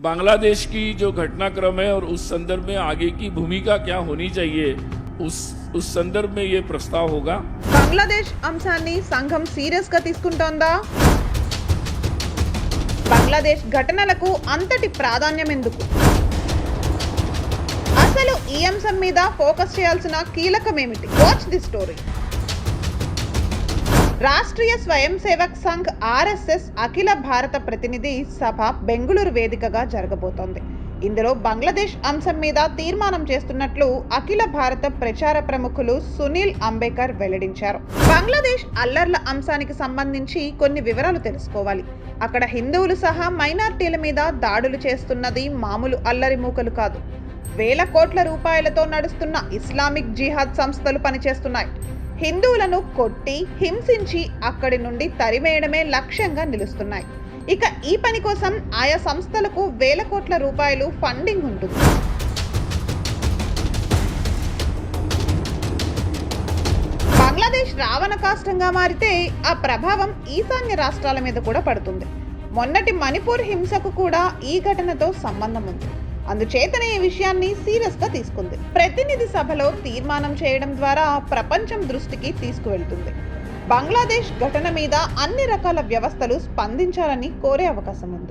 बांग्लादेश की जो घटनाक्रम है और उस संदर्भ में आगे की भूमिका क्या होनी चाहिए उस उस संदर्भ में ये प्रस्ताव होगा బంగ్లాదేశ్ అంశాన్ని సంఘం సీరియస్ గా తీసుకుంటోందా బంగ్లాదేశ్ ఘటనలకు అంతటి ప్రాధాన్యం ఎందుకు అసలు ఈ అంశం మీద ఫోకస్ చేయాల్సిన కీలకమేమిటి watch the story Rashtriya Swayamsevak Sangh RSS అఖిల భారత ప్రతినిధి సభ బెంగుళూరు వేదికగా జరగబోతోంది. ఇందులో బంగ్లాదేశ్ అంశం మీద తీర్మానం చేస్తున్నట్లు అఖిల భారత ప్రచార ప్రముఖులు సునీల్ అంబేకర్ వెల్లడించారు. బంగ్లాదేశ్ అల్లర్ల అంశానికి సంబంధించి కొన్ని వివరాలు తెలుసుకోవాలి. అక్కడ హిందువులు సహా మైనార్టీల మీద దాడులు చేస్తున్నది మామూలు అల్లరి మూకలు కాదు. వేల కోట్ల రూపాయలతో నడుస్తున్న ఇస్లామిక్ జిహాద్ సంస్థలు పనిచేస్తున్నాయి. హిందువులను కొట్టి హింసించి అక్కడి నుండి తరిమేయడమే లక్ష్యంగా నిలుస్తున్నాయి. ఇక ఈ పని కోసం ఆయా సంస్థలకు వేల కోట్ల రూపాయలు ఫండింగ్ ఉంటుంది. బంగ్లాదేశ్ రావణ కాష్టంగా మారితే ఆ ప్రభావం ఈశాన్య రాష్ట్రాల మీద కూడా పడుతుంది. మొన్నటి మణిపూర్ హింసకు కూడా ఈ ఘటనతో సంబంధం ఉంది. అందుచేతనే ఈ విషయాన్ని సీరియస్గా తీసుకుంది. ప్రతినిధి సభలో తీర్మానం చేయడం ద్వారా ప్రపంచం దృష్టికి తీసుకువెళ్తుంది. బంగ్లాదేశ్ ఘటన మీద అన్ని రకాల వ్యవస్థలు స్పందించాలని కోరే అవకాశం ఉంది.